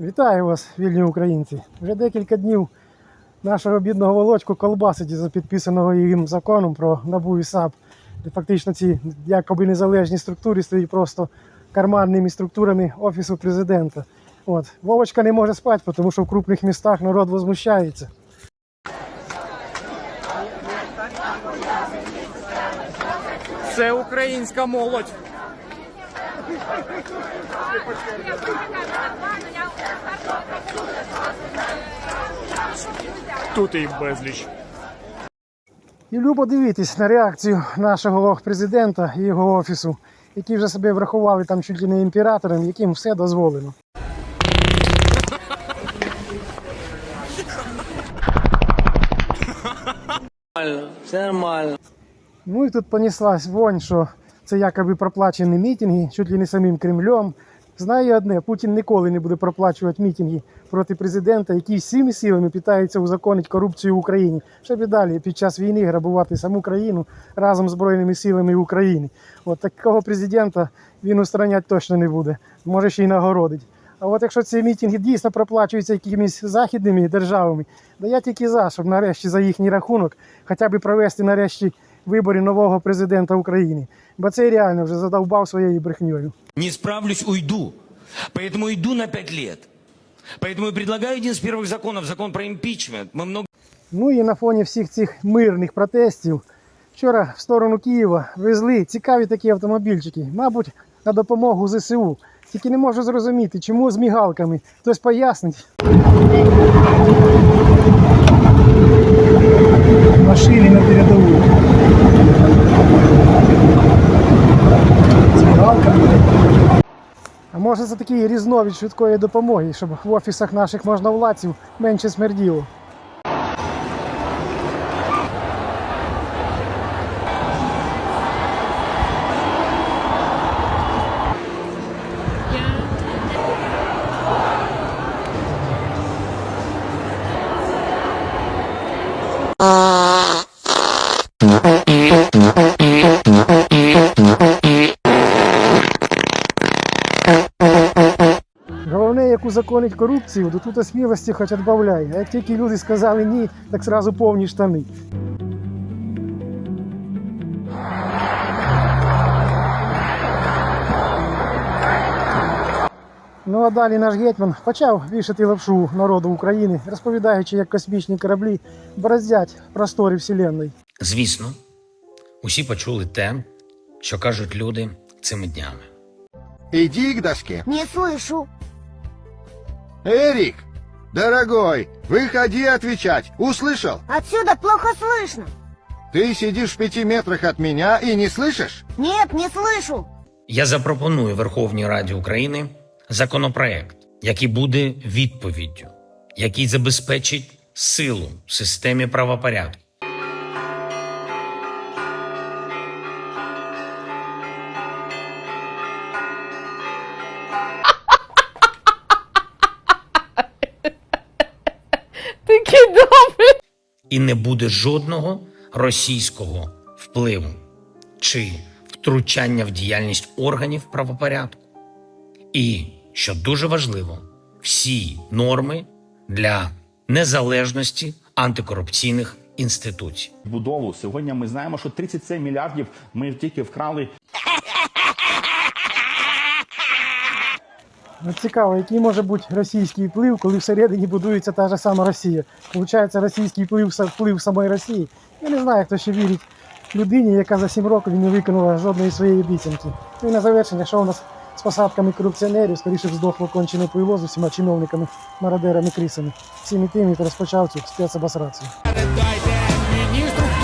Вітаю вас, вільні українці. Вже декілька днів нашого бідного волочку колбасить із підписаного їм законом про НАБУ і САП, де фактично ці якоби незалежні структури стають просто карманними структурами Офісу президента. От. Вовочка не може спати, тому що в крупних містах народ возмущається. Це українська молодь. Тут їх безліч. І любо дивитись на реакцію нашого президента і його офісу, які вже себе врахували там чуть ли не імператором, яким все дозволено. Все нормально. Ну і тут понеслась вонь, що це якоби проплачені мітинги, чуть ли не самим Кремлем. Знаю одне, Путін ніколи не буде проплачувати мітинги проти президента, який всіми силами питається узаконити корупцію в Україні, щоб і далі під час війни грабувати саму країну разом з Збройними силами України. От такого президента він устраняти точно не буде, може ще й нагородить. А от якщо ці мітинги дійсно проплачуються якимись західними державами, да я тільки за, щоб нарешті за їхній рахунок хоча б провести нарешті вибори нового президента України. Бо цей реально вже задовбав своєю брехньою. Не справлюсь, уйду. Поэтому иду на пять лет. Поэтому и предлагаю один из первых законов, закон про импичмент. Мы много Ну і на фоні всіх цих мирних протестів вчора в сторону Києва везли цікаві такі автомобільчики, мабуть, на допомогу ЗСУ. Тільки не можу зрозуміти, чому з мігалками. Хтось пояснить. Може це такий різновид швидкої допомоги, щоб в офісах наших можновладців менше смерділо. Головне, як узаконить корупцію, то тут смілості хоч відбавляй. А як тільки люди сказали ні, так зразу повні штани. Ну а далі наш гетьман почав вішати лапшу народу України, розповідаючи, як космічні кораблі бороздять простори Вселенної. Звісно, усі почули те, що кажуть люди цими днями. Иди к доске. Не слышу. Эрик, дорогой, выходи отвечать. Услышал? Отсюда плохо слышно. Ты сидишь в пяти метрах от меня и не слышишь? Нет, не слышу. Я запропоную Верховній Раді України законопроект, який буде відповіддю, який забезпечить силу в системі правопорядку. Такий добрий. і не буде жодного російського впливу чи втручання в діяльність органів правопорядку. І, що дуже важливо, всі норми для незалежності антикорупційних інституцій. будову. Сьогодні ми знаємо, що 37 мільярдів ми тільки вкрали Цікаво, який може бути російський вплив, коли всередині будується та ж сама Росія. Получається, російський вплив, вплив самої Росії. Я не знаю, хто ще вірить людині, яка за 7 років не виконала жодної своєї обіцянки. Ну і на завершення, що у нас з посадками корупціонерів, скоріше здохло кончене пиво з усіма чиновниками, мародерами, крисами. Всіми тими, хто розпочав цю спецобосрацію. Передайте міністру